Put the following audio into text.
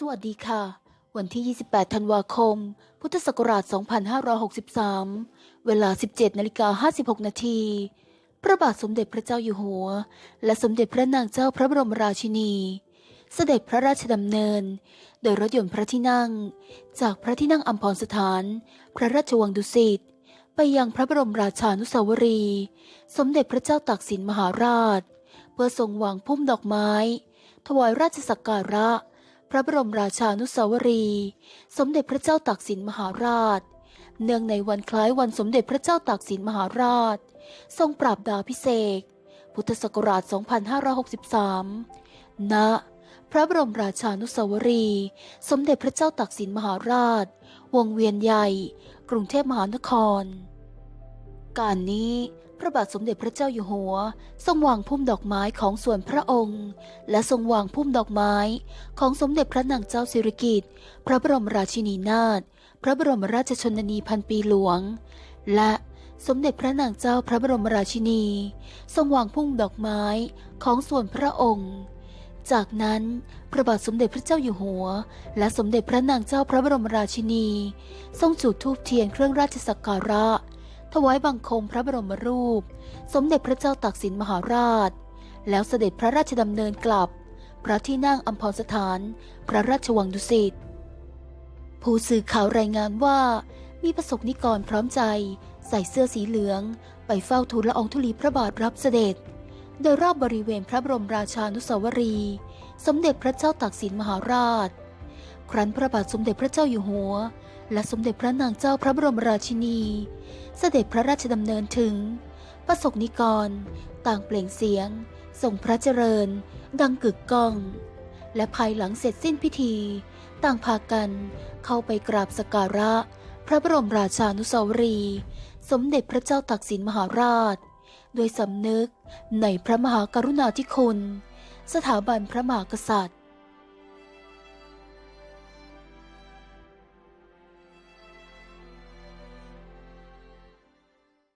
สวัสดีค่ะ วันที่ 28 ธันวาคม พุทธศักราช 2563 เวลา 17 นาฬิกา56 นาที พระบาทสมเด็จพระเจ้าอยู่หัว และสมเด็จพระนางเจ้าพระบรมราชินี เสด็จพระราชดำเนิน โดยรถยนต์พระที่นั่ง จากพระที่นั่งอัมพรสถาน พระราชวังดุสิต ไปยังพระบรมราชานุสาวรีย์สมเด็จพระเจ้าตากสินมหาราช เพื่อทรงวางพุ่มดอกไม้ ถวายราชสักการะ พระบรมราชานุสาวรี สมเด็จพระเจ้าตากสินมหาราช เนื่องในวันคล้ายวันสมเด็จพระเจ้าตากสินมหาราช ทรงปราบดาพิเศษ พุทธศักราช 2563 ณ พระบรมราชานุสาวรีย์สมเด็จพระเจ้าตากสินมหาราช วงเวียนใหญ่ กรุงเทพมหานคร การนี้ พระบาทสมเด็จพระเจ้าอยู่หัว ทรงวางพุ่มดอกไม้ของส่วนพระองค์ และทรงวางพุ่มดอกไม้ของสมเด็จพระนางเจ้าสิริกิติ์พระบรมราชินีนาถพระบรมราชชนนีพันปีหลวง และสมเด็จพระนางเจ้าพระบรมราชินี ทรงวางพุ่มดอกไม้ของส่วนพระองค์ จากนั้นพระบาทสมเด็จพระเจ้าอยู่หัว และสมเด็จพระนางเจ้าพระบรมราชินี ทรงจุดธูปเทียนเครื่องราชสักการะ ถวายบังคมพระบรมรูป สมเด็จพระเจ้าตากสินมหาราช แล้วเสด็จพระราชดำเนินกลับ พระที่นั่งอัมพรสถาน พระราชวังดุสิตผู้สื่อข่าวรายงานว่า มีประสบนิกรพร้อมใจ ใส่เสื้อสีเหลือง ไปเฝ้าทูลละอองธุลีพระบาทรับเสด็จ โดยรอบบริเวณพระบรมราชานุสาวรีย์สมเด็จพระเจ้าตากสินมหาราช ครั้นพระบาทสมเด็จพระเจ้าอยู่หัว และสมเด็จพระนางเจ้าพระบรมราชินี เสด็จพระราชดำเนินถึง ประสบนิกร ต่างเปล่งเสียง ส่งพระเจริญ ดังกึกก้อง และภายหลังเสร็จสิ้นพิธี ต่างพากันเข้าไปกราบสกการะ พระบรมราชานุสาวรีย์สมเด็จพระเจ้าตากสินมหาราช โดยสำนึกในพระมหากรุณาธิคุณ สถาบันพระมหากษัตริย์